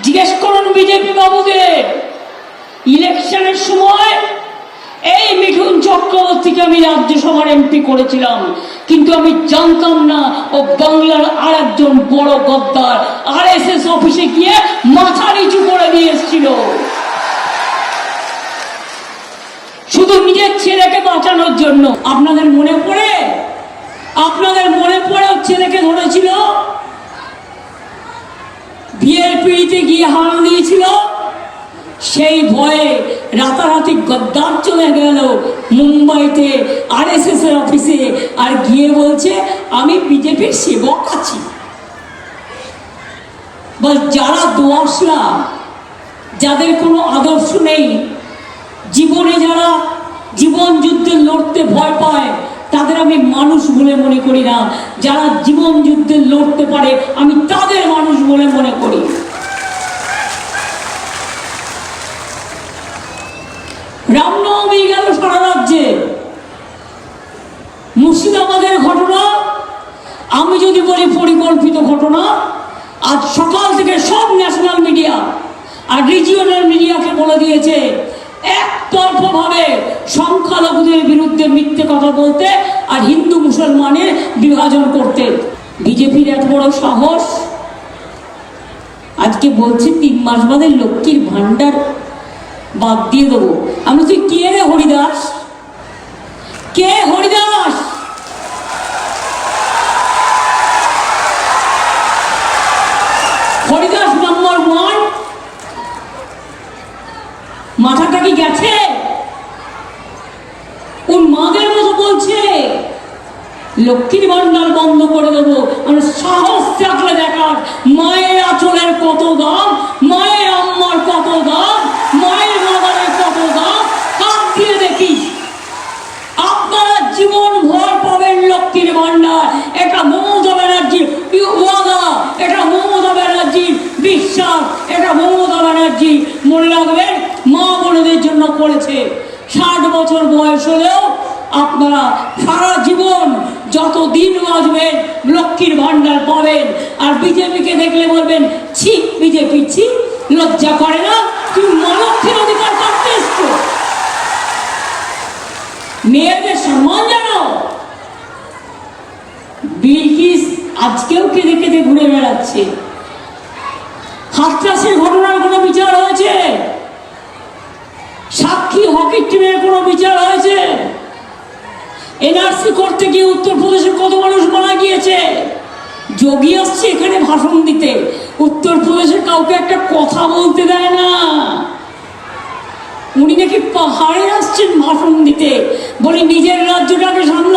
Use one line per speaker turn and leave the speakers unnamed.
জিজ্ঞেস করুন বিজেপি বাবুদের ইলেকশনের সময় এই মিঠুন চক্রবর্তীকে আমি রাজ্যসভার এমপি করেছিলাম। কিন্তু আমি জানতাম না ও বাংলার আর একজন বড় গদ্দার আর এস এস অফিসে গিয়ে মাথা নিচু করে দিয়ে এসেছিল। শুধু নিজের ছেলেকে বাঁচানোর জন্য। আপনাদের মনে পড়ে? আপনাদের মনে পড়ে ছেলেকে ধরেছিল? পিড়িতে গিয়ে হানা দিয়েছিল। সেই ভয়ে রাতারাতি গদ্দার চলে গেল। মুম্বাইতে আর এস এর অফিসে আর গিয়ে বলছে, আমি বিজেপির সেবক আছি। বল, যারা দোয়াশরা যাদের কোনো আদর্শ নেই, জীবনে যারা জীবন যুদ্ধে লড়তে ভয় পায়, তাদের আমি মানুষ বলে মনে করি না। যারা জীবন যুদ্ধে লড়তে পারে, আমি তাদের মানুষ বলে মনে করি রামনবমী গেল সারা মুর্শিদাবাদের ঘটনা, আমি যদি বলি পরিকল্পিত ঘটনা, আজ সকাল থেকে সব ন্যাশনাল মিডিয়া আর রিজিওনাল মিডিয়াকে বলে দিয়েছে, একতরফাভাবে সংখ্যালঘুদের বিরুদ্ধে মিথ্যে কথা বলতে আর হিন্দু মুসলমানের বিভাজন করতে। বিজেপির এত বড় সাহস? আজকে বলছে তিন মাস বাদে লক্ষ্মীর ভাণ্ডার বাদ দিয়ে দেবো। আমি তুই কে রে হরিদাস? কে হরিদাস? হরিদাস নাম্বার ওয়ান মাথাটা কি গেছে? ওর মাদের মতো বলছে? লক্ষ্মীর ভান্ডার বন্ধ করে দেবো। মানে সাহস থাকলে দেখার, মায়ের আঁচলের কত দাম মায়ের আম্মার কত দাম মায়ের বাবারের কত দাম কাপ দিয়ে দেখিস আপনারা জীবন ভর পাবেন লক্ষ্মীর ভান্ডার এটা মমতা ব্যানার্জির ওয়াদা এটা মমতা ব্যানার্জির বিশ্বাস এটা মমতা ব্যানার্জি মনে রাখবেন, মা বোনেদের জন্য করেছে। ষাট বছর বয়স হলেও আপনারা সারা জীবন যত দিন বাঁচবেন, লক্ষ্মীর ভান্ডার পাবেন। আর বিজেপিকে দেখলে বলবেন, ছি, বিজেপি ছি, লজ্জা করে না, তুই মানবীর অধিকার করতে এসছো মেয়েদের সম্মান জানাও বিলকিস আজকেও কেঁদে কেঁদে ঘুরে বেড়াচ্ছে। হাতরাসের ঘটনার কোনো বিচার এনআরসি করতে গিয়ে উত্তরপ্রদেশে কত মানুষ মারা গিয়েছে? যোগী আসছে এখানে ভাষণ দিতে। উত্তরপ্রদেশের কাউকে একটা কথা বলতে দেয় না। উনি নাকি পাহাড়ে আসছেন ভাষণ দিতে। বলে, নিজের রাজ্যটাকে শান্ত